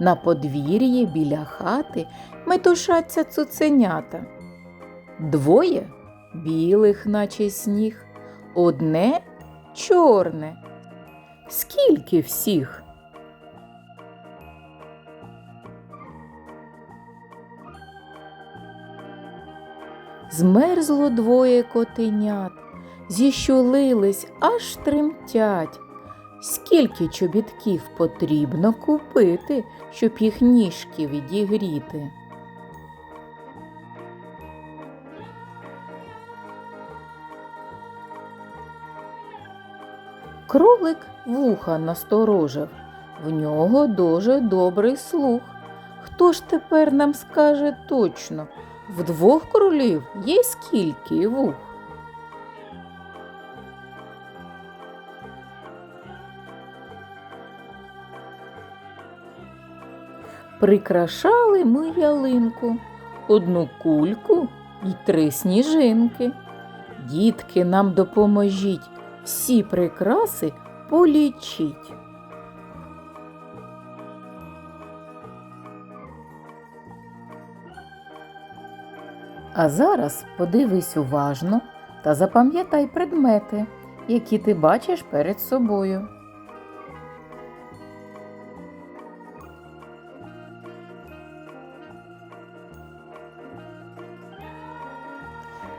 На подвір'ї біля хати метушаться цуценята. Двоє білих, наче сніг, одне чорне. Скільки всіх? Змерзло двоє котенят, зіщулились, аж тремтять. Скільки чобітків потрібно купити, щоб їх ніжки відігріти? Кролик вуха насторожив, в нього дуже добрий слух. Хто ж тепер нам скаже точно, в двох кролів є скільки вух? Прикрашали ми ялинку, одну кульку і три сніжинки. Дітки, нам допоможіть, всі прикраси полічіть. А зараз подивись уважно та запам'ятай предмети, які ти бачиш перед собою.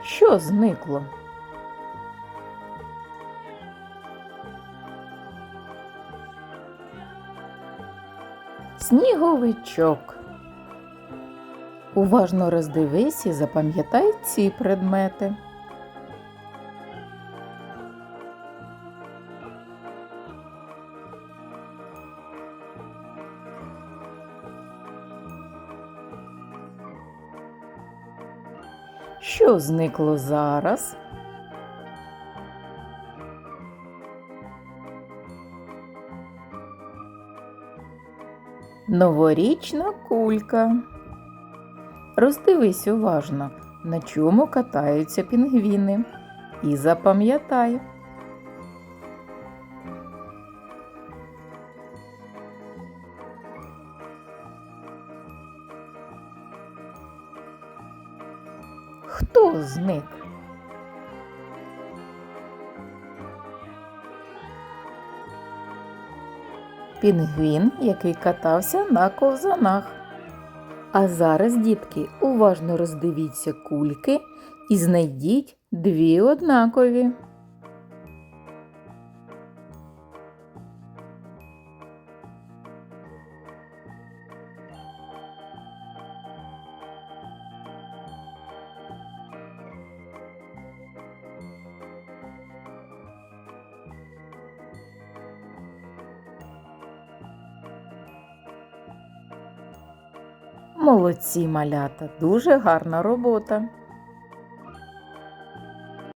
Що зникло? Сніговичок. Уважно роздивись і запам'ятай ці предмети. Що зникло зараз? Новорічна кулька. Роздивись уважно, на чому катаються пінгвіни. І запам'ятай. Хто зник? Пінгвін, який катався на ковзанах. А зараз, дітки, уважно роздивіться кульки і знайдіть дві однакові. Молодці малята, дуже гарна робота.